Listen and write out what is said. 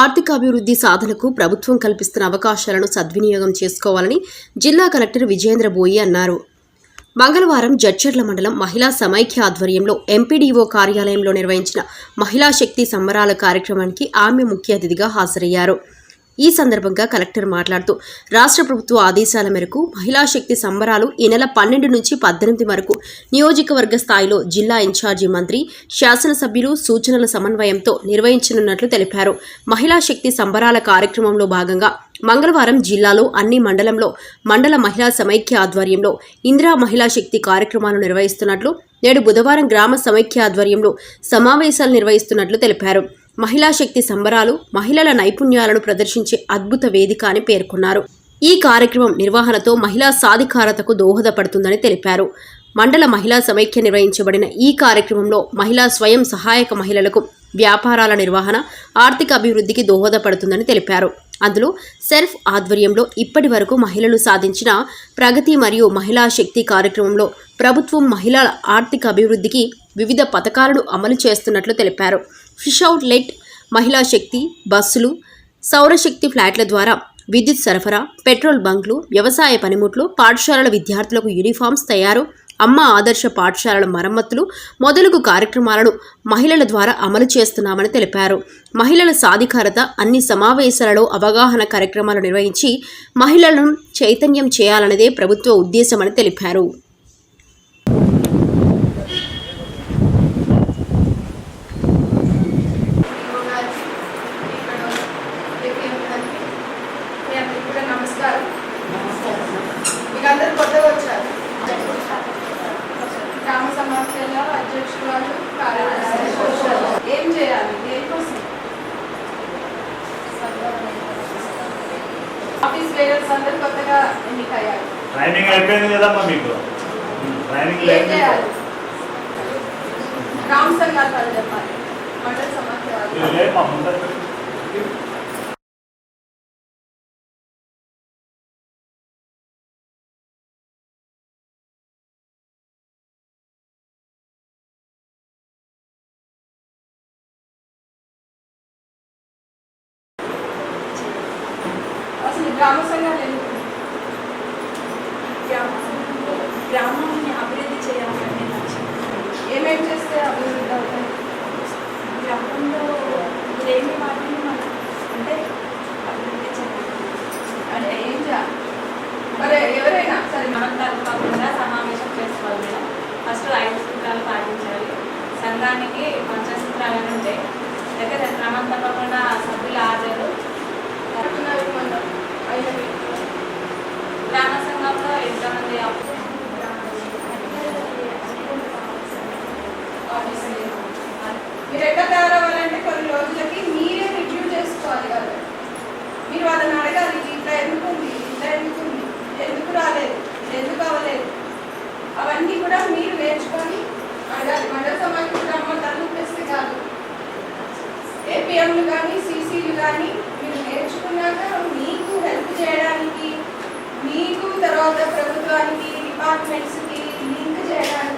ఆర్థికాభివృద్ధి సాధనకు ప్రభుత్వం కల్పిస్తున్న అవకాశాలను సద్వినియోగం చేసుకోవాలని జిల్లా కలెక్టర్ విజేంద్ర బోయి అన్నారు. మంగళవారం జడ్చర్ల మండలం మహిళా సమైక్య ఆధ్వర్యంలో ఎంపీడీఓ కార్యాలయంలో నిర్వహించిన మహిళా శక్తి సంబరాల కార్యక్రమానికి ఆమె ముఖ్య అతిథిగా హాజరయ్యారు. ఈ సందర్భంగా కలెక్టర్ మాట్లాడుతూ రాష్ట్ర ప్రభుత్వ ఆదేశాల మేరకు మహిళా శక్తి సంబరాలు ఈ నెల పన్నెండు నుంచి పద్దెనిమిది వరకు నియోజకవర్గ స్థాయిలో జిల్లా ఇన్ఛార్జి మంత్రి శాసనసభ్యులు సూచనల సమన్వయంతో నిర్వహించనున్నట్లు తెలిపారు. మహిళా శక్తి సంబరాల కార్యక్రమంలో భాగంగా మంగళవారం జిల్లాలో అన్ని మండలంలో మండల మహిళా సమైక్య ఆధ్వర్యంలో ఇందిరా మహిళా శక్తి కార్యక్రమాలు నిర్వహిస్తున్నట్లు నేడు బుధవారం గ్రామ సమైక్య ఆధ్వర్యంలో సమావేశాలు నిర్వహిస్తున్నట్లు తెలిపారు. మహిళా శక్తి సంబరాలు మహిళల నైపుణ్యాలను ప్రదర్శించే అద్భుత వేదిక అని పేర్కొన్నారు. ఈ కార్యక్రమం నిర్వహణతో మహిళా సాధికారతకు దోహదపడుతుందని తెలిపారు. మండల మహిళా సమైక్య నిర్వహించబడిన ఈ కార్యక్రమంలో మహిళా స్వయం సహాయక మహిళలకు వ్యాపారాల నిర్వహణ ఆర్థిక అభివృద్ధికి దోహదపడుతుందని తెలిపారు. అందులో సెల్ఫ్ ఆధ్వర్యంలో ఇప్పటి వరకు మహిళలు సాధించిన ప్రగతి మరియు మహిళా శక్తి కార్యక్రమంలో ప్రభుత్వం మహిళల ఆర్థిక అభివృద్ధికి వివిధ పథకాలను అమలు చేస్తున్నట్లు తెలిపారు. ఫిష్ అవుట్లెట్ మహిళా శక్తి బస్సులు సౌరశక్తి ఫ్లాట్ల ద్వారా విద్యుత్ సరఫరా పెట్రోల్ బంక్లు వ్యవసాయ పనిముట్లు పాఠశాలల విద్యార్థులకు యూనిఫామ్స్ తయారు అమ్మ ఆదర్శ పాఠశాలల మరమ్మతులు మొదలగు కార్యక్రమాలను మహిళల ద్వారా అమలు చేస్తున్నామని తెలిపారు. మహిళల సాధికారత అన్ని సమావేశాలలో అవగాహన కార్యక్రమాలు నిర్వహించి మహిళలను చైతన్యం చేయాలన్నదే ప్రభుత్వ ఉద్దేశమని తెలిపారు మీ అందరికీ కూడా నమస్కారం మీకు అందరు కొత్తగా వచ్చారు అధ్యక్షురాలు కార్యదర్శి ఏం చేయాలి? దేనికోసం ఆఫీస్ వేరర్స్ అందరు కొత్తగా ఎన్నికయ్యారు ట్రైనింగ్ అయిపోయింది కదమ్మా మీకు. ట్రైనింగ్ ఏం చేయాలి? గ్రామ సంఘాలు వాళ్ళు చెప్పాలి. మండల సమాఖ్య గ్రామసంగా ఇది గ్రామ సంఘాలు ఎందుకు గ్రామాన్ని అభివృద్ధి చేయాలని ఏమేమి చేస్తే అభివృద్ధి అవుతాయి? గ్రామంలో లేని వాటిని మనం అంటే అభివృద్ధి చేయాలి. అంటే ఏం చేయాలి మరి ఎవరైనా సరే మనం తప్పకుండా సమావేశం చేసుకోవాలి మేడం? ఫస్ట్ ఐదు సూత్రాలు పాటించాలి. సంఘానికి పంచసూత్రాలు అని ఉంటాయి. దగ్గర క్రమం తప్పకుండా అవన్నీ కూడా మీరు నేర్చుకొని మండల సమాజం గ్రామ తలనొప్పిస్తే కాదు ఏపీఎంలు కానీ సీసీలు కానీ మీరు నేర్చుకున్నాక మీకు హెల్ప్ చేయడానికి మీకు తర్వాత ప్రభుత్వానికి డిపార్ట్మెంట్స్కి లింక్ చేయడానికి